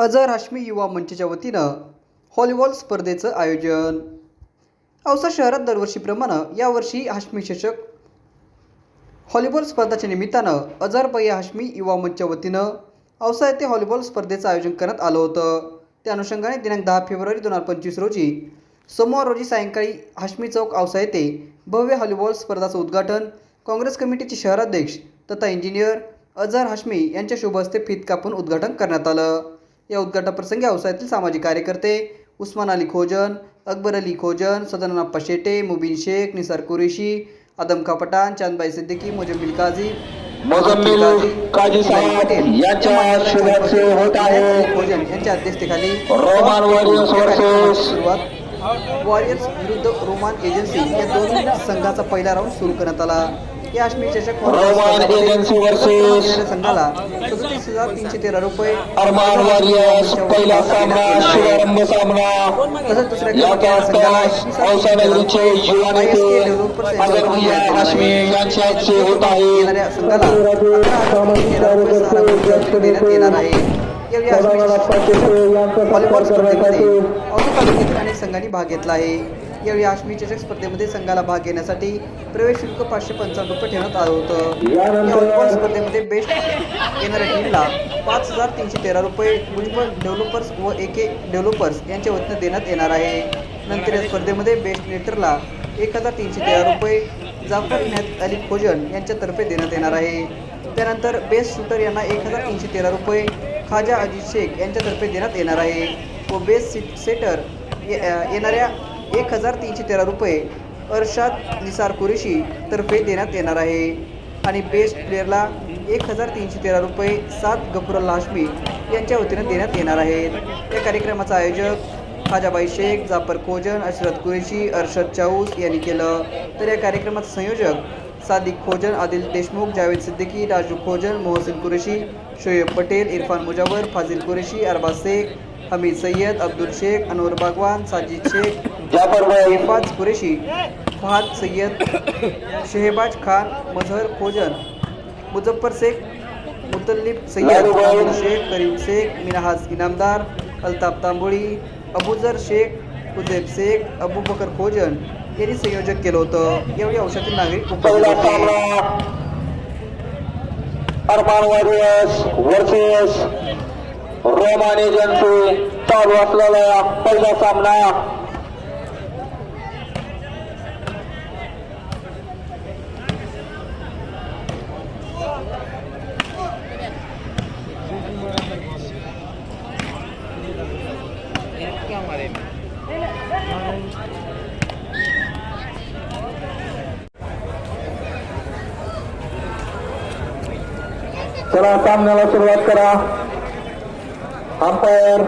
अझहर हाश्मी युवा मंचच्या वतीनं व्हॉलीबॉल स्पर्धेचं आयोजन. औसा शहरात दरवर्षीप्रमाणे यावर्षी हाश्मी चषक हॉलीबॉल स्पर्धाच्या निमित्तानं अझहर भैया हाश्मी युवा मंचच्या वतीनं औसा येथे व्हॉलीबॉल स्पर्धेचं आयोजन करण्यात आलं होतं. त्या अनुषंगाने दिनांक दहा फेब्रुवारी दोन हजार पंचवीस रोजी सोमवार रोजी सायंकाळी हाश्मी चौक औसा येथे भव्य हॉलीबॉल स्पर्धाचं उद्घाटन काँग्रेस कमिटीचे शहराध्यक्ष तथा इंजिनियर अजहर हाश्मी यांच्या शुभ हस्ते फीत कापून उद्घाटन करण्यात आलं. या उद्घाटनाप्रसंगी येथील सामाजिक कार्यकर्ते उस्मान अली खोजन अकबर अली खोजन सदनाप्पा शेटे मुबीन शेख निसार कुरेशी आदमखा पठाण चांदबाई सिद्दीकी मुजम्मिल काझी मुजम्मिल काझी साहेब यांच्या होत आहे. खोजन यांच्या अध्यक्षतेखाली सुरुवात. वॉरियर्स विरुद्ध रोमान एजन्सी या दोन संघाचा पहिला राऊंड सुरू करण्यात आला. या आश्मी चषक रोमान एजन्सी वर्सेस संघाला सदतीस हजार तीनशे तेरा रुपये. अरमान वॉरियर्स पहिला सामना शुभारंभ सामना. तसंच दुसऱ्या संघाला युवा नेते हाशमी यांच्या हस्ते होत आहे. देण्यात येणार आहे. व्हॉलीबॉल स्पर्धेमध्ये अनेक संघांनी भाग घेतला आहे. यावेळी आश्मी चषक स्पर्धेमध्ये संघाला भाग घेण्यासाठी प्रवेश शुल्क पाचशे पंचावन्न रुपये ठेवण्यात आलं होतं. या व्हॉलीबॉल स्पर्धेमध्ये बेस्ट येणाऱ्या टीमला पाच हजार तीनशे तेरा रुपये भुजबळ डेव्हलपर्स व ए के डेव्हलपर्स यांच्या वतीनं देण्यात येणार आहे. नंतर या स्पर्धेमध्ये बेस्ट नेटरला एक हजार तीनशे तेरा रुपये जाफर इनायत अली खोजन यांच्यातर्फे देण्यात येणार आहे. त्यानंतर बेस्ट शूटर यांना एक हजार तीनशे तेरा रुपये खाजा अजित शेख यांच्यातर्फे देण्यात येणार आहे. व बेस्ट सीट सेटर येणाऱ्या एक हजार तीनशे तेरा रुपये अरशाद निसार कुरेशी तर्फे देण्यात येणार आहे. आणि बेस्ट प्लेअरला एक हजार तीनशे तेरा रुपये सात गफुरल्ला हाशमी यांच्या वतीनं देण्यात येणार आहेत या कार्यक्रमाचा आयोजक खाजाबाई शेख जाफर खोजन अशरत कुरेशी अरशद चाऊस यांनी केलं. तर या कार्यक्रमाचं संयोजक सादिक खोजन आदिल देशमुख जावेद सिद्दीकी राजू खोजन मोहसिन कुरेशी शोएब पटेल इरफान मुजावर फाजिल कुरेशी अरबाज शेख हमीद सय्यद अब्दुल शेख अनवर बागवान साजिद शेख इरफाज कुरेशी फहाद सय्यद शहबाज खान मजहर खोजन मुजफ्फर शेख मुतल्लिब सय्यद शेख करीम शेख मिनहाज इनामदार अल्ताफ तांबोळी अबुजर शेख उजेब शेख अबू बकर खोजन यांनी संयोजक केलं होतं. यावेळी औषधी नागरिक उपस्थित होते. Armaan warriors versus Roman agency चालू असलेला पहिला सामना. चला सामन्याला सुरुवात करा. अंपायर.